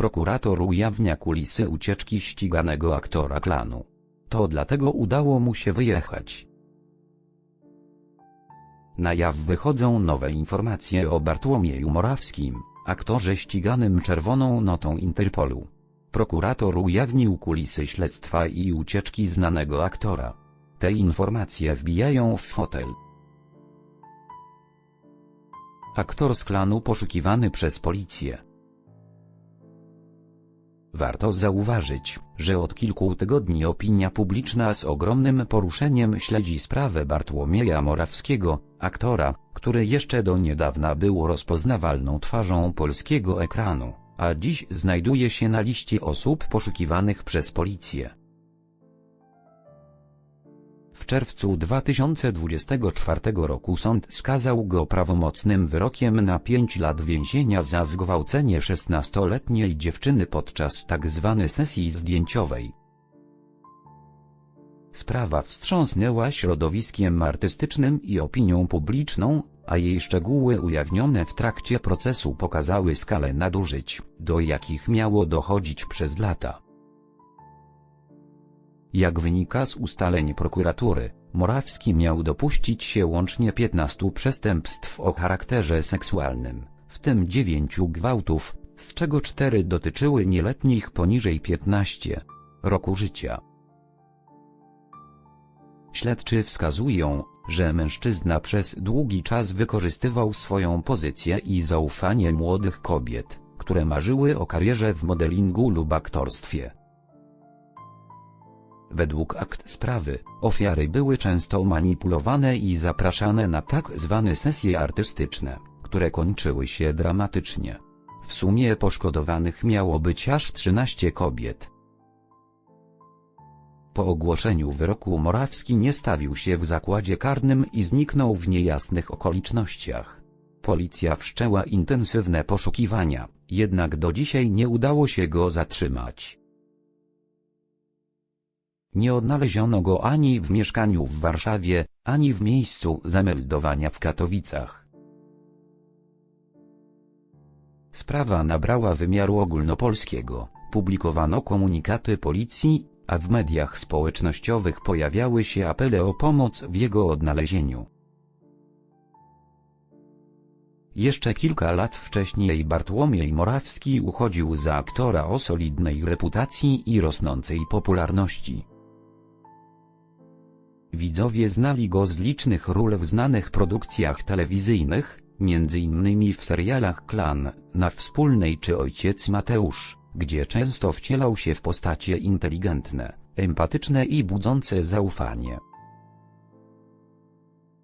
Prokurator ujawnia kulisy ucieczki ściganego aktora klanu. To dlatego udało mu się wyjechać. Na jaw wychodzą nowe informacje o Bartłomieju Morawskim, aktorze ściganym czerwoną notą Interpolu. Prokurator ujawnił kulisy śledztwa i ucieczki znanego aktora. Te informacje wbijają w fotel. Aktor z klanu poszukiwany przez policję. Warto zauważyć, że od kilku tygodni opinia publiczna z ogromnym poruszeniem śledzi sprawę Bartłomieja Morawskiego, aktora, który jeszcze do niedawna był rozpoznawalną twarzą polskiego ekranu, a dziś znajduje się na liście osób poszukiwanych przez policję. W czerwcu 2024 roku sąd skazał go prawomocnym wyrokiem na 5 lat więzienia za zgwałcenie 16-letniej dziewczyny podczas tzw. sesji zdjęciowej. Sprawa wstrząsnęła środowiskiem artystycznym i opinią publiczną, a jej szczegóły ujawnione w trakcie procesu pokazały skalę nadużyć, do jakich miało dochodzić przez lata. Jak wynika z ustaleń prokuratury, Morawski miał dopuścić się łącznie 15 przestępstw o charakterze seksualnym, w tym 9 gwałtów, z czego 4 dotyczyły nieletnich poniżej 15 roku życia. Śledczy wskazują, że mężczyzna przez długi czas wykorzystywał swoją pozycję i zaufanie młodych kobiet, które marzyły o karierze w modelingu lub aktorstwie. Według akt sprawy, ofiary były często manipulowane i zapraszane na tak zwane sesje artystyczne, które kończyły się dramatycznie. W sumie poszkodowanych miało być aż 13 kobiet. Po ogłoszeniu wyroku Morawski nie stawił się w zakładzie karnym i zniknął w niejasnych okolicznościach. Policja wszczęła intensywne poszukiwania, jednak do dzisiaj nie udało się go zatrzymać. Nie odnaleziono go ani w mieszkaniu w Warszawie, ani w miejscu zameldowania w Katowicach. Sprawa nabrała wymiaru ogólnopolskiego, publikowano komunikaty policji, a w mediach społecznościowych pojawiały się apele o pomoc w jego odnalezieniu. Jeszcze kilka lat wcześniej Bartłomiej Morawski uchodził za aktora o solidnej reputacji i rosnącej popularności. Widzowie znali go z licznych ról w znanych produkcjach telewizyjnych, m.in. w serialach Klan, Na Wspólnej czy Ojciec Mateusz, gdzie często wcielał się w postacie inteligentne, empatyczne i budzące zaufanie.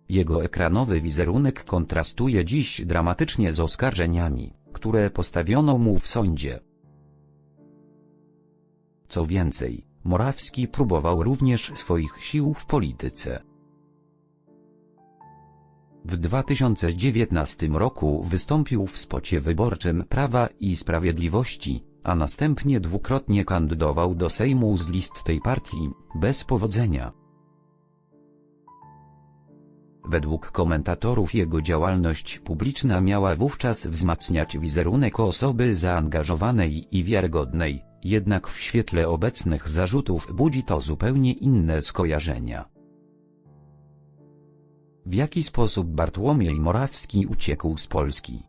Jego ekranowy wizerunek kontrastuje dziś dramatycznie z oskarżeniami, które postawiono mu w sądzie. Co więcej, Morawski próbował również swoich sił w polityce. W 2019 roku wystąpił w spocie wyborczym Prawa i Sprawiedliwości, a następnie dwukrotnie kandydował do Sejmu z list tej partii, bez powodzenia. Według komentatorów jego działalność publiczna miała wówczas wzmacniać wizerunek osoby zaangażowanej i wiarygodnej, jednak w świetle obecnych zarzutów budzi to zupełnie inne skojarzenia. W jaki sposób Bartłomiej Morawski uciekł z Polski?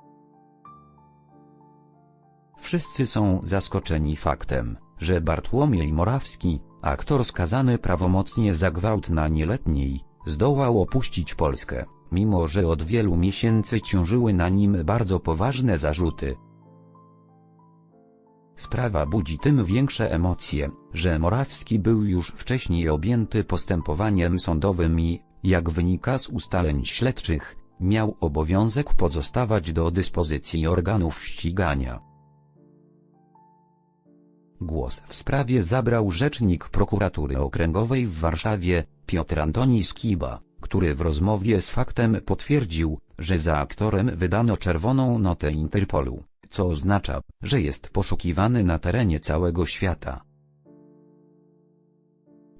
Wszyscy są zaskoczeni faktem, że Bartłomiej Morawski, aktor skazany prawomocnie za gwałt na nieletniej, zdołał opuścić Polskę, mimo że od wielu miesięcy ciążyły na nim bardzo poważne zarzuty, Sprawa budzi tym większe emocje, że Morawski był już wcześniej objęty postępowaniem sądowym i, jak wynika z ustaleń śledczych, miał obowiązek pozostawać do dyspozycji organów ścigania. Głos w sprawie zabrał rzecznik prokuratury okręgowej w Warszawie, Piotr Antoni Skiba, który w rozmowie z faktem potwierdził, że za aktorem wydano czerwoną notę Interpolu co oznacza, że jest poszukiwany na terenie całego świata.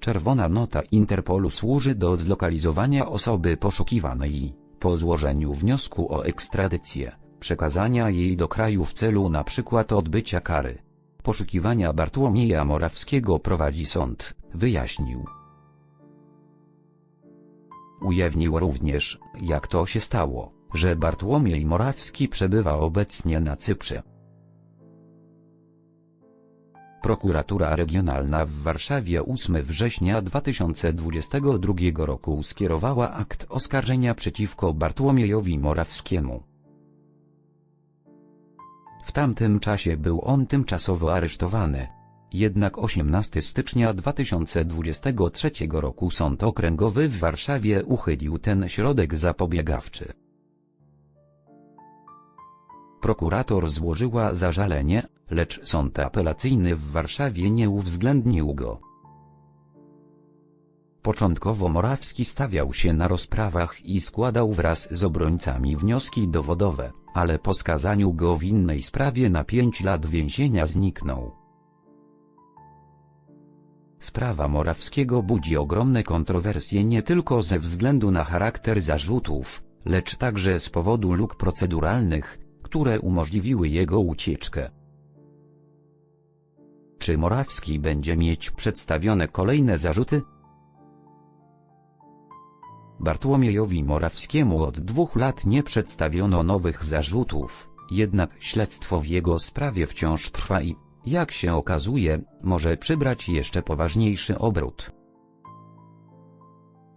Czerwona nota Interpolu służy do zlokalizowania osoby poszukiwanej po złożeniu wniosku o ekstradycję, przekazania jej do kraju w celu np. odbycia kary. Poszukiwania Bartłomieja Morawskiego prowadzi sąd, wyjaśnił. Ujawnił również, jak to się stało, że Bartłomiej Morawski przebywa obecnie na Cyprze. Prokuratura Regionalna w Warszawie 8 września 2022 roku skierowała akt oskarżenia przeciwko Bartłomiejowi Morawskiemu. W tamtym czasie był on tymczasowo aresztowany. Jednak 18 stycznia 2023 roku Sąd Okręgowy w Warszawie uchylił ten środek zapobiegawczy. Prokurator złożyła zażalenie, lecz sąd apelacyjny w Warszawie nie uwzględnił go. Początkowo Morawski stawiał się na rozprawach i składał wraz z obrońcami wnioski dowodowe, ale po skazaniu go w innej sprawie na 5 lat więzienia zniknął. Sprawa Morawskiego budzi ogromne kontrowersje nie tylko ze względu na charakter zarzutów, lecz także z powodu luk proceduralnych, które umożliwiły jego ucieczkę. Czy Morawski będzie mieć przedstawione kolejne zarzuty? Bartłomiejowi Morawskiemu od dwóch lat nie przedstawiono nowych zarzutów, jednak śledztwo w jego sprawie wciąż trwa i, jak się okazuje, może przybrać jeszcze poważniejszy obrót.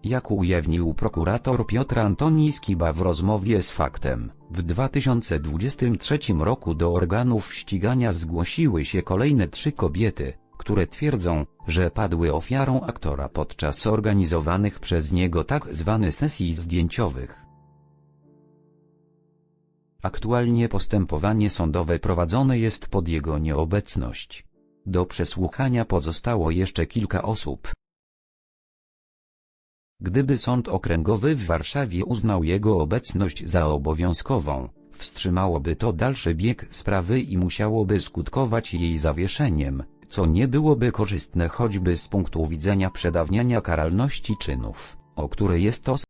Jak ujawnił prokurator Piotr Antoni Skiba w rozmowie z Faktem, w 2023 roku do organów ścigania zgłosiły się kolejne trzy kobiety, które twierdzą, że padły ofiarą aktora podczas organizowanych przez niego tak zwanych sesji zdjęciowych. Aktualnie postępowanie sądowe prowadzone jest pod jego nieobecność. Do przesłuchania pozostało jeszcze kilka osób. Gdyby Sąd Okręgowy w Warszawie uznał jego obecność za obowiązkową, wstrzymałoby to dalszy bieg sprawy i musiałoby skutkować jej zawieszeniem, co nie byłoby korzystne choćby z punktu widzenia przedawniania karalności czynów, o które jest to